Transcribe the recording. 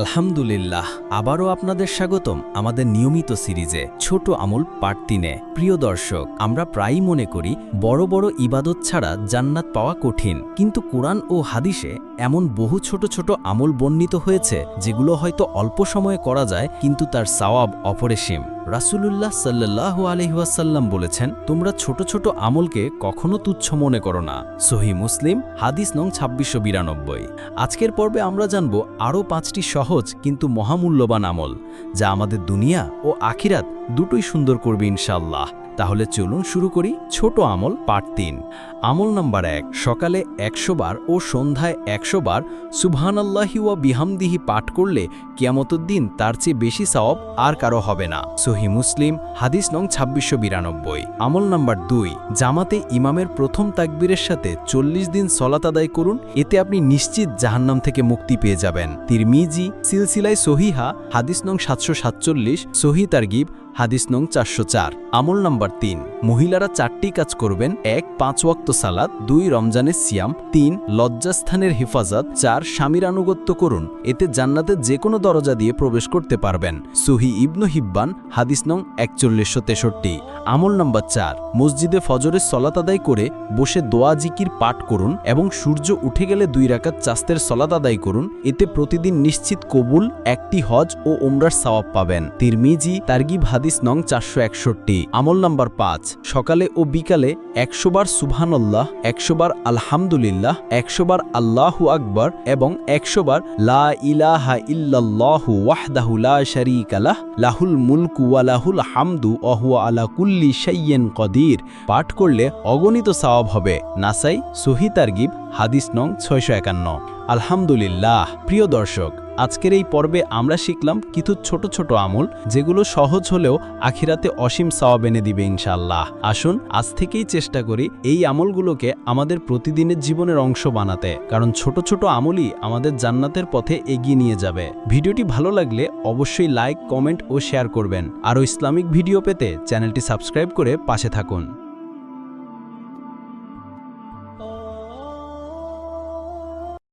আলহামদুলিল্লাহ, আবারও আপনাদের স্বাগতম আমাদের নিয়মিত সিরিজে ছোট আমল পার্ট তিনে। প্রিয় দর্শক, আমরা প্রায়ই মনে করি, বড় বড় ইবাদত ছাড়া জান্নাত পাওয়া কঠিন। কিন্তু কোরআন ও হাদিসে এমন বহু ছোট ছোট আমল বর্ণিত হয়েছে, যেগুলো হয়তো অল্প সময়ে করা যায়, কিন্তু তার সওয়াব অপরিসীম। রাসূলুল্লাহ সাল্লাহ আলহিহাসাল্লাম বলেছেন, তোমরা ছোট ছোট আমলকে কখনো তুচ্ছ মনে করো না। সহি মুসলিম, হাদিস নং ছাব্বিশশো বিরানব্বই। আজকের পর্বে আমরা জানব আরও পাঁচটি সহজ কিন্তু মহামূল্যবান আমল, যা আমাদের দুনিয়া ও আখিরাত দুটোই সুন্দর করবে ইনশাল্লাহ তাহলে চলুন শুরু করি ছোট আমল পার্ট তিন। আমল নাম্বার এক, সকালে একশো বার ও সন্ধ্যায় একশো বার সুবহানাল্লাহি ওয়া বিহামদিহি পাঠ করলে কিয়ামতুদ্দিন তার চেয়ে বেশি সওয়াব আর কারও হবে না। সহি মুসলিম, হাদিস নং ছাব্বিশশো বিরানব্বই। আমল নাম্বার দুই, জামাতে ইমামের প্রথম তাকবীরের সাথে চল্লিশ দিন সলাত আদায় করুন, এতে আপনি নিশ্চিত জাহান্নাম থেকে মুক্তি পেয়ে যাবেন। তিরমিজি সিলসিলায় সহিহা, হাদিস নং সাতশো সাতচল্লিশ সহি তারগিব হাদিস নং চারশো চার। আমল নাম্বার তিন। মহিলারা চারটি কাজ করবেন। এক, পাঁচ ওয়াক্ত সালাদ দুই, রমজানের সিয়াম, তিন, লজ্জাস্থানের হেফাজত, চার, স্বামীর আনুগত্য করুন। এতে জান্নাতের যে কোনো দরজা দিয়ে প্রবেশ করতে পারবেন। সুহি ইবনু হিব্বান, হাদিস নং একচল্লিশশো তেষট্টি। আমল নাম্বার চার, মসজিদে ফজরের সলাত আদায় করে বসে দোয়া জিকির পাঠ করুন এবং সূর্য উঠে গেলে দুই রাকাত চাস্তের সলাত আদায় করুন। এতে প্রতিদিন নিশ্চিত কবুল, একটি হজ ও ওমরার সওয়াব পাবেন। তিরমিজি, তার্গিব হাদিস নং চারশো একষট্টি। আমল নাম্বার পাঁচ, সকালে ও বিকালে একশোবার সুবহানাল্লাহ একশোবার আলহামদুলিল্লাহ একশোবার আল্লাহু আকবর এবং একশোবার লা ইলাহা ইল্লাল্লাহু ওয়াহদাহু লা শারীকালাহ লাহুল মুলকু ওয়া লাহুল হামদু অহুয়া আলা কুল্লি সাইয়েন কদির পাঠ করলে অগণিত সওয়াব হবে। নাসাই, সহি তারগিব, হাদিস নং ছয়শো একান্ন। আলহামদুলিল্লাহ। প্রিয় দর্শক, আজকের এই পর্বে আমরা শিখলাম কিছু ছোট ছোট আমল, যেগুলো সহজ হলেও আখিরাতে অসীম সওয়াব এনে দিবে ইনশাল্লাহ আসুন, আজ থেকেই চেষ্টা করি এই আমলগুলোকে আমাদের প্রতিদিনের জীবনের অংশ বানাতে, কারণ ছোট ছোট আমলই আমাদের জান্নাতের পথে এগিয়ে নিয়ে যাবে। ভিডিওটি ভালো লাগলে অবশ্যই লাইক, কমেন্ট ও শেয়ার করবেন। আরও ইসলামিক ভিডিও পেতে চ্যানেলটি সাবস্ক্রাইব করে পাশে থাকুন।